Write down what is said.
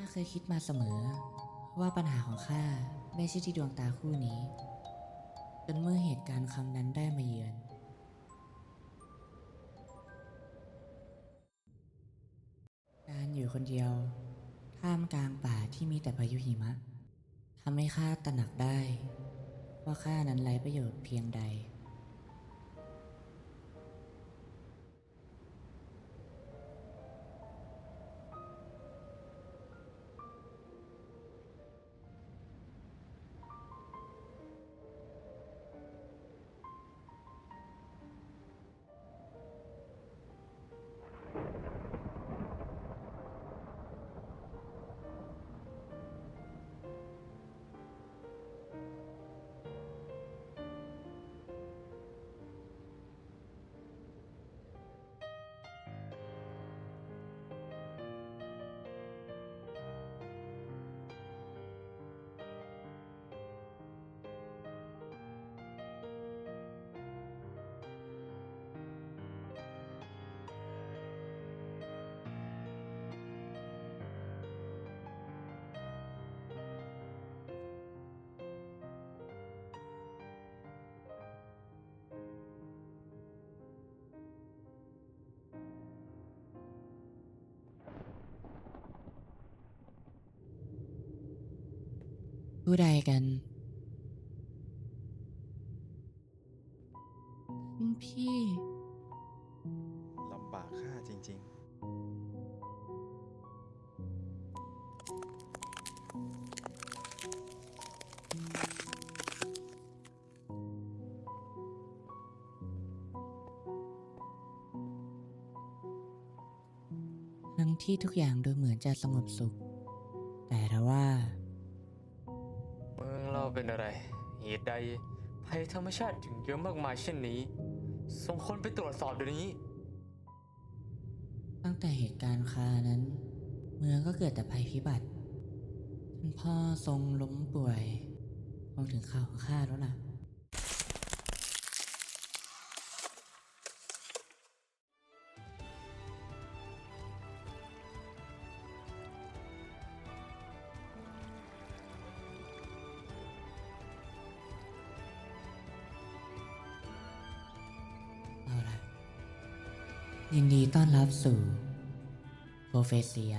ข้าเคยคิดมาเสมอ ว่าปัญหาของข้าไม่ใช่ที่ดวงตาคู่นี้ จนเมื่อเหตุการณ์ครั้งนั้นได้มาเยือน การอยู่คนเดียว ท่ามกลางป่าที่มีแต่พายุหิมะทำให้ข้าตระหนักได้ ว่าข้านั้นไร้ประโยชน์เพียงใด ผู้ใดกันท่านพี่ ลำบากข้าจริง ทั้งที่ทุกอย่างดูเหมือนจะสงบสุข แต่ถ้าว่าเมือง เป็นอะไร เหตุใดภัยธรรมชาติถึงเยอะมากมายเช่นนี้ ส่งคนไปตรวจสอบเดี๋ยวนี้ ตั้งแต่เหตุการณ์คานั้น เมืองก็เกิดแต่ภัยพิบัติท่านพ่อทรงล้มป่วยรวมถึงข่าวของข้าแล้วล่ะเอาล่ะ ยินดีต้อนรับสู่โปรเฟเซีย